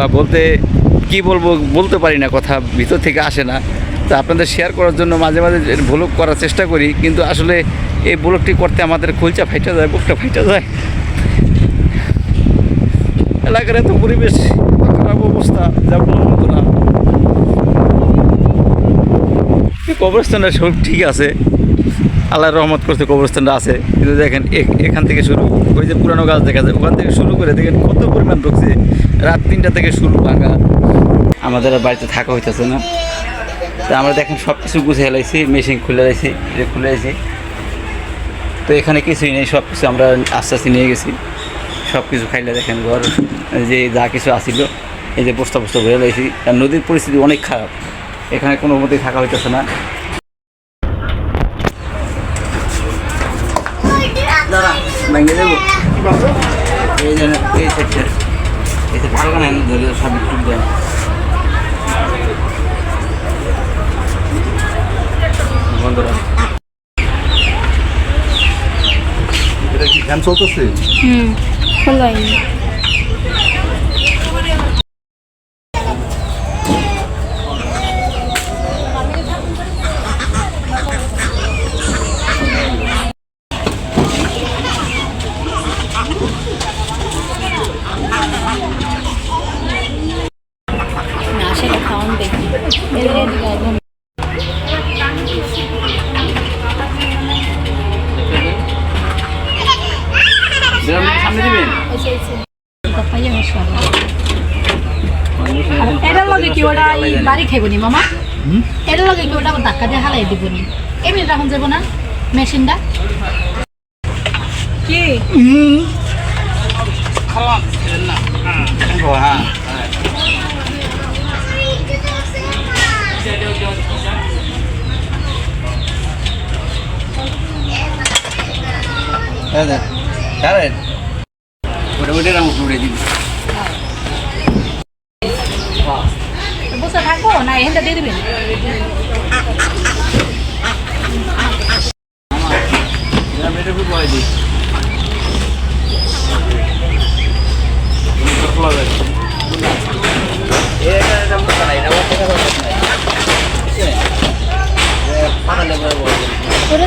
বা বলতে কি বলব, বলতে পারি না, কথা ভিতর থেকে আসে না। তো আপনাদের শেয়ার করার জন্য মাঝে মাঝে ব্লগ করার চেষ্টা করি, কিন্তু আসলে এই ব্লগটি করতে আমাদের খুলচা ফাইটা যায়, বুকটা ফাইটা যায়। এলাকার এত পরিবেশ, খারাপ অবস্থা, যা বলার মতো না। কবরস্থানটা সব ঠিক আছে। আল্লাহর রহমত করতে কবরস্থানটা আছে। কিন্তু দেখেন এখান থেকে শুরু, ওই যে পুরানো গাছ দেখা যায়, ওখান থেকে শুরু করে দেখেন কত পরিমাণ ঢুকছে। রাত তিনটা থেকে শুরু ভাঙা আমাদের বাড়িতে থাকা হইতেছে না। তা আমরা দেখেন সব কিছু গুছিয়ে হেলাইছি মেশিন খুলে লাইছি, এটা খুলে লাইছি। তো এখানে কিছুই নেই সব কিছু আমরা আস্তে আস্তে নিয়ে গেছি। সব কিছু খাইলে দেখেন ঘর যে যা কিছু আসিল এই যে বস্তা বস্তা ভরে লাইছি। আর নদীর পরিস্থিতি অনেক খারাপ, এখানে কোনো মতেই থাকা হইতেছে না। দাঁড়া, ভেঙে দেবো। এই যে, এই সেক্টর এই যে ভালো না দলীয় সব টুক দেয়। বন্ধুরা। এটা কি ফ্যান চলতেছে? হুম খোলাই না সেটা খাওয়ান দেখি এদিকে এদিকে একদম সামনে দিবেন? এটার লগে কি ওটা বাড়ি খাইব নি মামা এটার লগে কি ওটা ধাক্কা দিয়ে হালাই দিব নি এমনি রাখুন যাব না? মেশিনটা? কি? হ্যাঁ ওটা ওটা রাম উঠে দিবি। বসে থাকব না এখানটা দিয়ে দিবেন? করে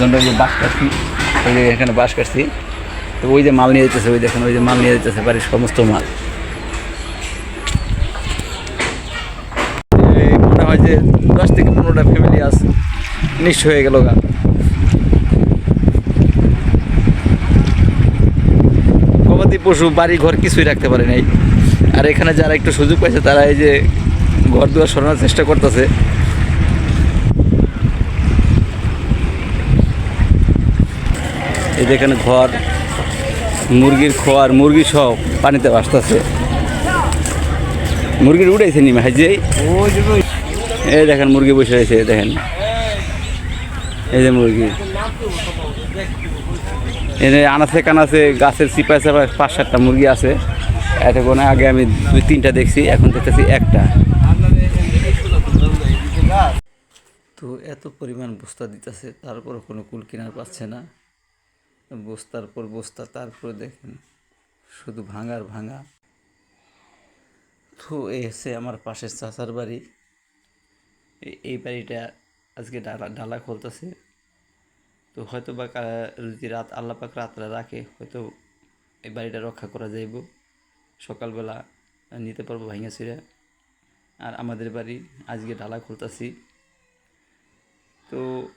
জন্য যে বাঁশ কাটছি ওই যে এখানে বাস কাটছি তো ওই যে মাল নিয়ে যেতেছে, ওই দেখেন, ওই যে মাল নিয়ে যেতেছে, বাড়ির সমস্ত মাল। মনে হয় যে দশ থেকে পনেরোটা ফ্যামিলি আছে, নিঃস্ব হয়ে গেল গা। গবাদি পশু, বাড়ি, ঘর কিছুই রাখতে পারে নাই। আর এখানে যারা একটু সুযোগ পাইছে, তারা এই যে ঘর দুয়ার সরানোর চেষ্টা করতেছে। এই যে এখানে ঘর, মুরগির খোয়ার, মুরগি সব পানিতে ভাসতেছে। মুরগির উড়াইছে নিমে হাজি এই দেখেন, মুরগি বসে রয়েছে, দেখেন। এই যে মুরগি। এনে আনাচে কানাচে গাছের চিপায় চাপায় পাঁচ সাতটা মুরগি আছে। এতক্ষণ আগে আমি দুই তিনটা দেখছি, এখন দেখতেছি একটা। তো এত পরিমাণ বস্তা দিতেছে তারপরে কোনো কুল কিনার পাচ্ছে না। বস্তার পর বস্তা, তারপরে দেখেন শুধু ভাঙার ভাঙা। তো এই হচ্ছে আমার পাশের চাচার বাড়ি। এই বাড়িটা আজকে ডালা ডালা খুলতেছে। তো হয়তো বা যদি রাত আল্লাহ পাক রাতরা রাখে, হয়তো এই বাড়িটা রক্ষা করা যাইব। সকালবেলা নিতে পারব ভাঙা ছিঁড়া। আর আমাদের বাড়ি আজকে ডালা খুলতাছি। তো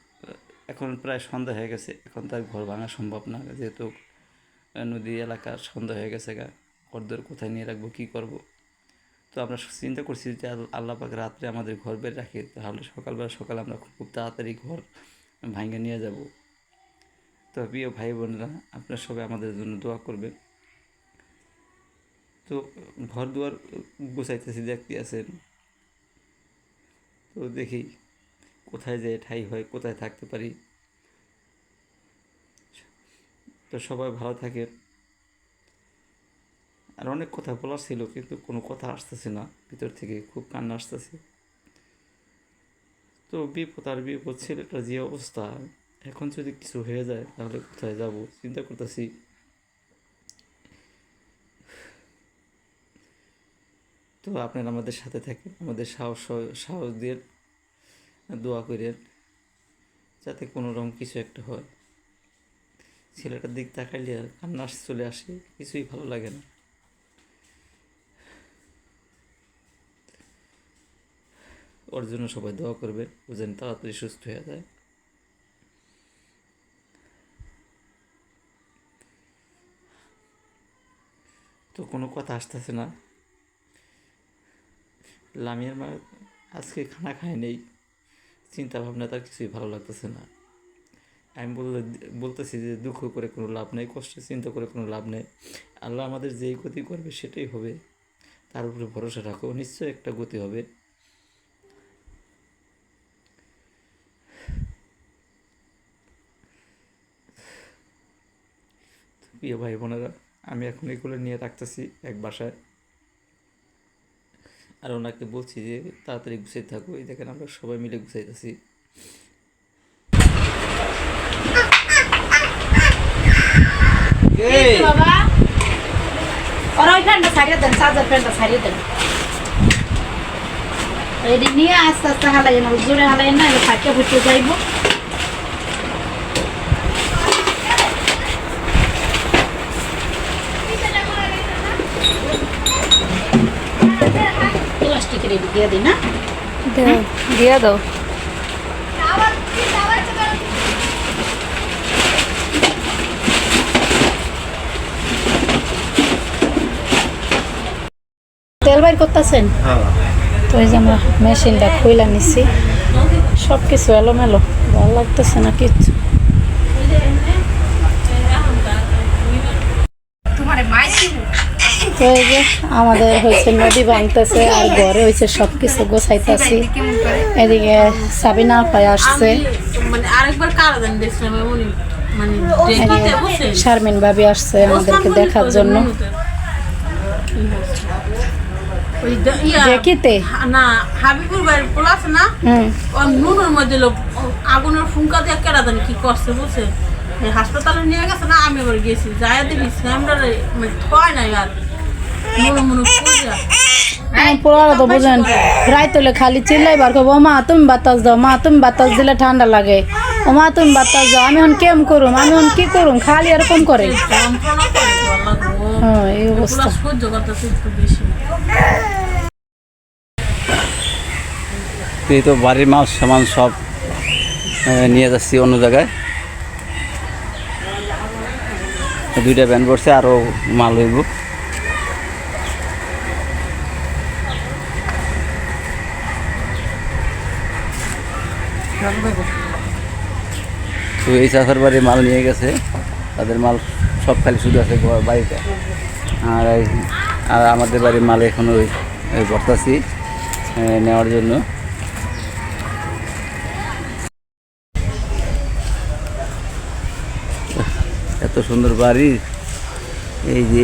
এখন প্রায় সন্ধ্যা হয়ে গেছে, এখন তার ঘর ভাঙা সম্ভব না, যেহেতু নদী এলাকার সন্ধ্যা হয়ে গেছে গা, ঘরদোর কোথায় নিয়ে রাখব, কী করব? তো আমরা চিন্তা করছি যে আল- আল্লাহ পাক রাত্রে আমাদের ঘর বের রাখে, তাহলে সকালবেলা সকালে আমরা খুব খুব তাড়াতাড়ি ঘর ভাঙে নিয়ে যাব। তো প্রিয় ভাই বোনরা, আপনারা সবাই আমাদের জন্য দোয়া করবেন। তো ঘর দুয়ার গুছাইতেছি, দেখতে আছেন। তো দেখি। কোথায় যে ঠাই হয়, কোথায় থাকতে পারি। তো সবাই ভালো থাকে। আর অনেক কথা বলার ছিল, কিন্তু কোনো কথা আসতেছে না। ভিতর থেকে খুব কান্না আসতেছে। তো বিপদ আর বিপদ, ছেলেটার যে অবস্থা, এখন যদি কিছু হয়ে যায়, তাহলে কোথায় যাব? চিন্তা করতেছি। তো আপনারা আমাদের সাথে থাকেন। আমাদের সাহস সহ- সাহস দিয়ে দোয়া করেন যাতে কোনো রকম কিছু একটা হয়। ছেলেটার দিক তাকাইলে আর কান্না চলে আসে, কিছুই ভালো লাগে না। ওর জন্য সবাই দোয়া করবে ও যেন তাড়াতাড়ি সুস্থ হয়ে যায়। তো কোনো কথা আসতেছে না। লামিয়ার মা আজকে খানা খায় নেই। চিন্তা ভাবনা তার কিছুই ভালো লাগতেছে না। আমি বললে বলতেছি যে দুঃখ করে কোনো লাভ নেই, কষ্ট চিন্তা করে কোনো লাভ নেই। আল্লাহ আমাদের যেই গতি করবে সেটাই হবে। তার উপরে ভরসা রাখো, নিশ্চয়ই একটা গতি হবে। প্রিয় ভাই বোনেরা, আমি এখন এগুলো নিয়ে রাখতেছি এক বাসায়। আর ওনাকে বলছি যে তাড়াতাড়ি গুছিয়ে থাকো এই দেখেন আমরা সবাই মিলে গুছাইতেছি। নিয়ে আস্তে আস্তে হালাই না জোরে হালাই না ফাটকে ফুটে যাইব। প্লাস্টিকের দিয়ে দিই না? দিয়ে দাও। তেল বাইর করতেছেন? হ্যাঁ। তো এই যে আমরা মেশিনটা খুইলা নিছি। সব কিছু এলোমেলো। ভালো লাগতেছে না কিচ্ছু তো এই যে আমাদের হয়েছে নদী ভাঙতেছে আর ঘরে হয়েছে সব কিছু গোছাইতেছি। এদিকে সাবিনা পায় আসছে। মানে মানে শারমিন ভাবি আসছে আমাদেরকে দেখার জন্য। দেখিতে? না হাবিবুর বাড়ির নুনের মধ্যে লোক আগুনের ফুঙ্কা দিয়ে কেরা জানি কি করছে বুঝছে? হাসপাতালে নিয়ে গেছে না আমি এবার গেছি যাই দেখি স্যামডারে মানে থয় নাই আর। পোড়ারা তো বুঝেন রাইত হলে খালি চিল্লাই বার করব মা তুমি বাতাস দাও মা তুমি বাতাস দিলে ঠান্ডা লাগে। ও মা তুমি বাতাস দাও আমি এখন কেম করুম আমি এখন কি করুম? খালি এরকম করে? হ্যাঁ এই অবস্থা। এই তো বাড়ির মাল সামান সব নিয়ে যাচ্ছি অন্য জায়গায়। দুইটা ব্যান পড়ছে আরও মাল হইব। তো এই চাষার বাড়ি মাল নিয়ে গেছে। তাদের মাল সব খালি শুধু আছে বাড়িতে। আর আর আমাদের বাড়ির মাল এখন ওই ভর্তাছি নেওয়ার জন্য। এত সুন্দর বাড়ি, এই যে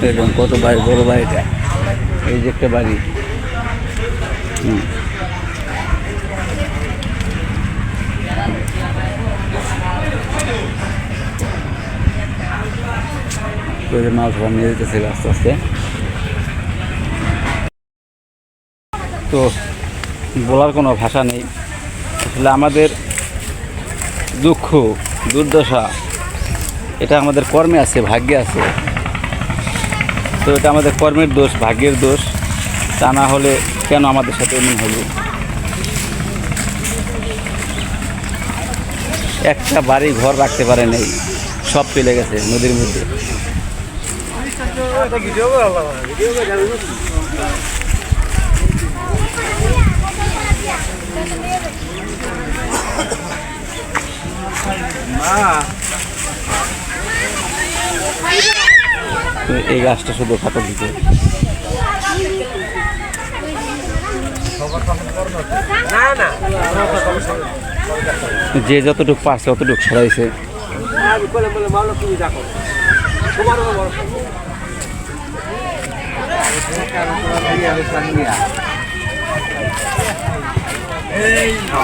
এরকম কত বাড়ি বড় বাড়িটা এই যে একটা বাড়ি। হুম। করে মাছ ধরা নিয়ে যেতেছে আস্তে আস্তে। তো বলার কোনো ভাষা নেই। আসলে আমাদের দুঃখ, দুর্দশা, এটা আমাদের কর্মে আছে, ভাগ্যে আছে। তো এটা আমাদের কর্মের দোষ, ভাগ্যের দোষ। তা না হলে কেন আমাদের সাথে এমন হলো? একটা বাড়ি ঘর রাখতে পারে নাই, সব চলে গেছে নদীর মধ্যে। এই গাছটা শুধু ফাটা দিতে। যে যতটুকু পারছে অতটুকু সরাইছে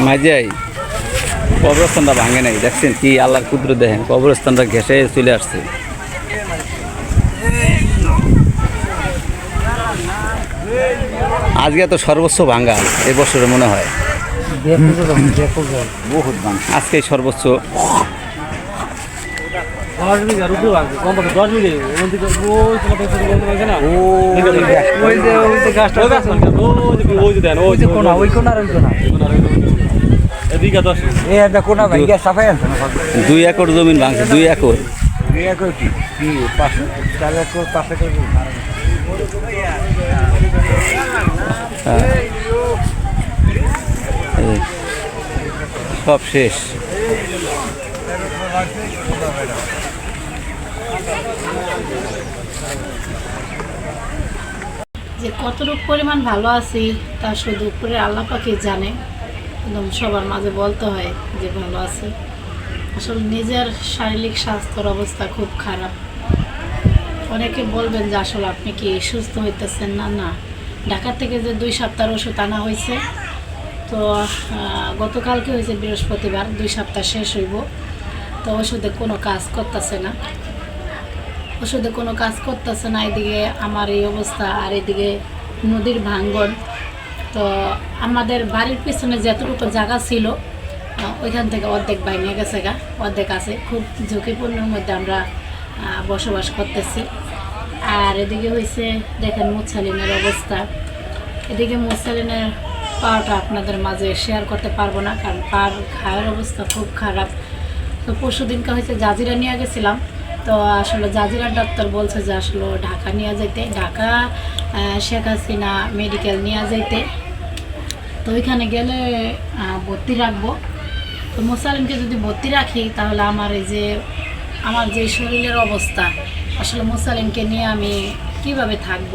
মাঝাই। কবরস্থানটা ভাঙে নাই দেখছেন কি আল্লাহর কুদ্র দেখেন কবরস্থানটা ঘেসে চলে আসছে। আজকে তো সর্বোচ্চ ভাঙ্গা এবছরে মনে হয়। বহুত আজকে সর্বোচ্চ দশ বিঘার উপরে ভাঙছে কম পক্ষে দশ বিঘে ওখান থেকে ওই তোমার থেকে বলতে পারছে না? ওই যে ওই যে গাছটা ওই গাছ ওই যে ওই যে দেন ওই যে কোনা ওই কোনা। ওই কোনা এদিকে দশ এই একটা কোনা ভাই সাফাই আছে না দুই একর জমিন ভাঙছে দুই একর। দুই একর কি? কি পাঁচশো চার একর পাঁচ একর। সব শেষ। যে কতটুকু পরিমাণ ভালো আছি, তা শুধু উপরে আল্লাহ পাকে জানে। একদম সবার মাঝে বলতে হয় যে ভালো আছি। আসলে নিজের শারীরিক স্বাস্থ্যর অবস্থা খুব খারাপ। অনেকে বলবেন যে আসলে আপনি কি সুস্থ হইতেছেন? না না। ঢাকা থেকে যে দুই সপ্তাহ ওষুধ আনা হয়েছে, তো গতকালকে হয়েছে বৃহস্পতিবার, দুই সপ্তাহ শেষ হইব। তো ওষুধে কোনো কাজ করতেছে না। ওষুধে কোনো কাজ করতেছে না, এদিকে আমার এই অবস্থা আর এদিকে নদীর ভাঙ্গন। তো আমাদের বাড়ির পিছনে যতটুকু জায়গা ছিল ওইখান থেকে অর্ধেক বাইনে গেছে গা, অর্ধেক আছে। খুব ঝুঁকিপূর্ণের মধ্যে আমরা বসবাস করতেছি। আর এদিকে হয়েছে দেখেন মুসালিনের অবস্থা। এদিকে মুসালিনের পাওয়াটা আপনাদের মাঝে শেয়ার করতে পারব না, কারণ পার ঘায়ের অবস্থা খুব খারাপ। তো পরশু দিনকে হয়েছে জাজিরা নিয়ে গেছিলাম। তো আসলে জাজিরার ডাক্তার বলছে যে আসলে ঢাকা নিয়ে যেতে ঢাকা শেখ হাসিনা মেডিকেল নিয়ে যেতে তো ওইখানে গেলে ভর্তি রাখব। তো মোসালিনকে যদি ভর্তি রাখি, তাহলে আমার এই যে, আমার যে শরীরের অবস্থা, আসলে মোসালিনকে নিয়ে আমি কীভাবে থাকব?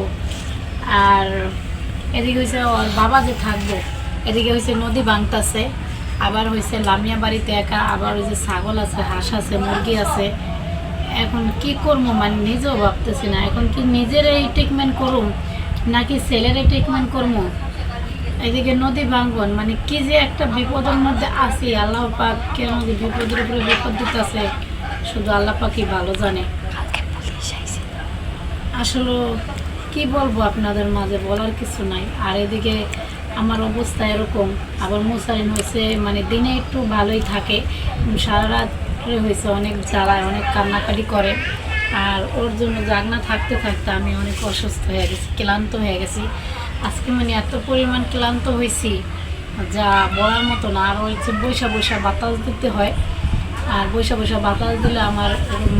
আর এদিকে হয়েছে ওর বাবা যে থাকব, এদিকে হয়েছে নদী ভাঙতাছে, আবার হয়েছে লামিয়া বাড়িতে একা, আবার ওই যে ছাগল আছে, হাঁস আছে, মুরগি আছে। এখন কি করব? মানে নিজেও ভাবতেছি না। এখন কি নিজের এই ট্রিটমেন্ট করুম, নাকি ছেলের এই ট্রিটমেন্ট করব? এদিকে নদী ভাঙ্গন মানে কি যে একটা বিপদের মধ্যে আছি, আল্লাহ পাক কেন যে বিপদের উপরে বিপদ দিতেছে, শুধু আল্লাহ পাকই ভালো জানে। আসলে কি বলব আপনাদের মাঝে, বলার কিছু নাই। আর এদিকে আমার অবস্থা এরকম। আবার মুসারিন হয়েছে মানে দিনে একটু ভালোই থাকে। সারা রাত্রে হয়েছে, অনেক জ্বালায়, অনেক কান্নাকাটি করে। আর ওর জন্য জাগনা থাকতে থাকতে আমি অনেক অসুস্থ হয়ে গেছি, ক্লান্ত হয়ে গেছি। আজকে মানে এত পরিমাণ ক্লান্ত হয়েছি, যা বলার মতো না। আর হচ্ছে বৈশা বৈশা বাতাস দিতে হয়। আর বৈশা বৈশা বাতাস দিলে আমার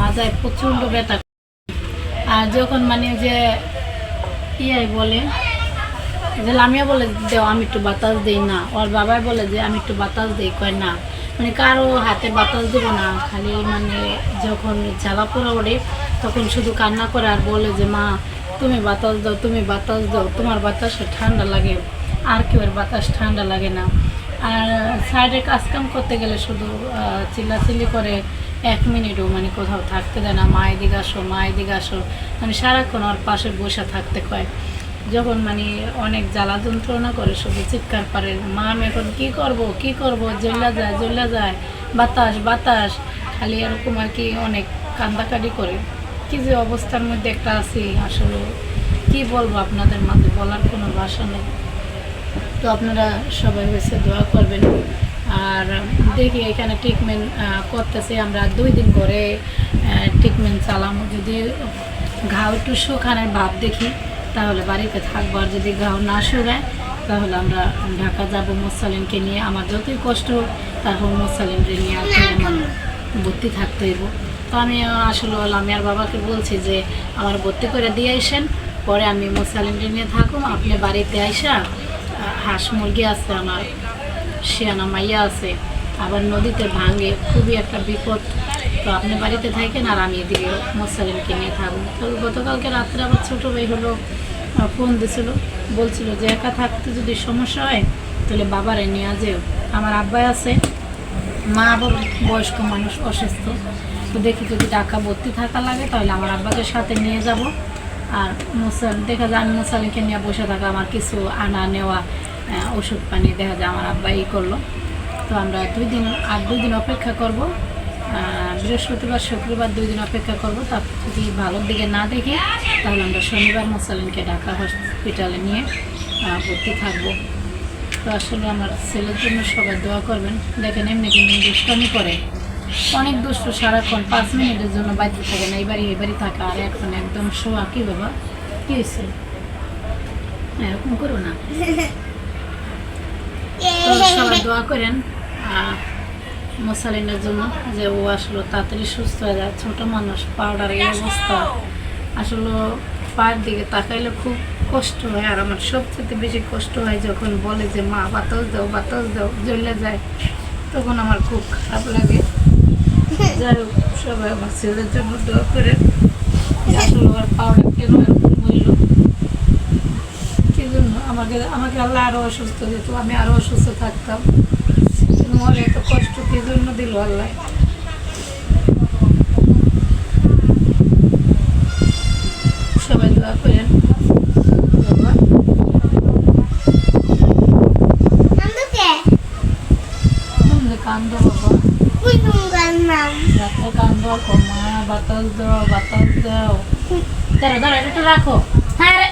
মাজায় প্রচণ্ড ব্যথা আর যখন মানে যে ইয়াই বলে, যে লামিয়া বলে, দেও, আমি একটু বাতাস দিই না। ওর বাবাই বলে যে, আমি একটু বাতাস দিই। কয়, না। মানে কারও হাতে বাতাস দেব না, খালি মানে যখন জ্বালা পোড়া ওঠে তখন শুধু কান্না করে আর বলে যে, মা, তুমি বাতাস দাও, তুমি বাতাস দাও, তোমার বাতাসে ঠান্ডা লাগে, আর কেউ এর বাতাস ঠান্ডা লাগে না। আর সাইডে কাজ কাম করতে গেলে শুধু চিল্লাচিল্লি করে এক মিনিটও মানে কোথাও থাকতে দেয় না। মা, এদিকে আসো, মা, এদিকে আসো। মানে সারাক্ষণ ওর পাশে বসে থাকতে কয় যখন মানে অনেক জ্বালা যন্ত্রণা করে শুধু চিৎকার পারে মা, আমি এখন কী করব? কি করব? জ্বলা যায় জ্বলা যায়। বাতাস বাতাস। খালি এরকম আর কি অনেক কান্দাকাটি করে। কি যে অবস্থার মধ্যে একটা আছি আসলে। কি বলব আপনাদের মাঝে? বলার কোনো ভাষা নেই। তো আপনারা সবাই হয়েছে দোয়া করবেন। আর দেখি এখানে ট্রিটমেন্ট করতেছে আমরা দুই দিন করে ট্রিটমেন্ট চালামো। যদি ঘাও একটু শুকানোর ভাব দেখি। তাহলে বাড়িতে থাকব আর যদি ঘাও না শুকায় তাহলে আমরা ঢাকা যাব মোসালিনকে নিয়ে। আমার যতই কষ্ট হোক, তারপর মোসালিনকে নিয়ে আমার ভর্তি থাকতে হইব। তো আমি আসলে আমি আর বাবাকে বলছি যে, আমার ভর্তি করে দিয়ে আসেন, পরে আমি মোসালিনকে নিয়ে থাকুম আপনি বাড়িতে আইসা, হাঁস মুরগি আছে আমার, শিয়ানা মাইয়া আছে, আবার নদীতে ভাঙে, খুবই একটা বিপদ। তো আপনি বাড়িতে থাকেন আর আমি এদিকে মোসালিনকে নিয়ে থাকব। তো গতকালকে রাত্রে আবার ছোটো ভাই হলো ফোন দিছিল, বলছিল যে একা থাকতে যদি সমস্যা হয়, তাহলে বাবারে নিয়ে যেও। আমার আব্বাই আছে, মা আবার বয়স্ক মানুষ, অসুস্থ। তো দেখি যদি টাকা ভর্তি থাকা লাগে, তাহলে আমার আব্বাকে সাথে নিয়ে যাব। আর মুসাল দেখা যায় আমি মুসালিকে নিয়ে বসে থাকা, আমার কিছু আনা নেওয়া ওষুধ পানি দেখা যায় আমার আব্বাই করল। তো আমরা দুই দিন, আর দুই দিন অপেক্ষা করব। বৃহস্পতিবার, শুক্রবার দুই দিন অপেক্ষা করব। তার যদি ভালোর দিকে না দেখি, তাহলে আমরা শনিবার মুসালিনকে ঢাকা হসপিটালে নিয়ে ভর্তি থাকব। তো আসলে আমার ছেলের জন্য সবাই দোয়া করবেন। দেখেন, এমনি কিন্তু দুষ্টামি করে। অনেক দুষ্ট সারাক্ষণ পাঁচ মিনিটের জন্য বাড়িতে থাকে না। এইবারই এবারই থাকে আর এখন একদম শোয়া। কি বাবা? কী হয়েছে? এরকম করো না। সবাই দোয়া করেন। আহ, মোসালিনের জন্য যে ও আসলে তাড়াতাড়ি সুস্থ হয়ে যায়। ছোট মানুষ পাউডার এই অবস্থা। আসলে পায়ের দিকে তাকাইলে খুব কষ্ট হয় আর আমার সবচেয়ে বেশি কষ্ট হয় যখন বলে যে মা বাতাস দাও বাতাস দাও জ্বলে যায়। তখন আমার খুব খারাপ লাগে। যাই হোক সবাই আমার ছেলের জন্য দোয়া করে আসলে ওর পাউডার কেন এরকম হইল? কি জন্য? আমাকে আমাকে আল্লাহ আরও অসুস্থ যেত আমি আরও অসুস্থ থাকতাম। আমার এত কষ্ট কি জন্য দিল আল্লাহ? সবাই দোয়া করেন। কান্দ বাবা। রাত্রে কান্দ? কমা বাতাস দাও বাতাস দাও। দাঁড়া দাঁড়া এটা রাখো। হ্যাঁ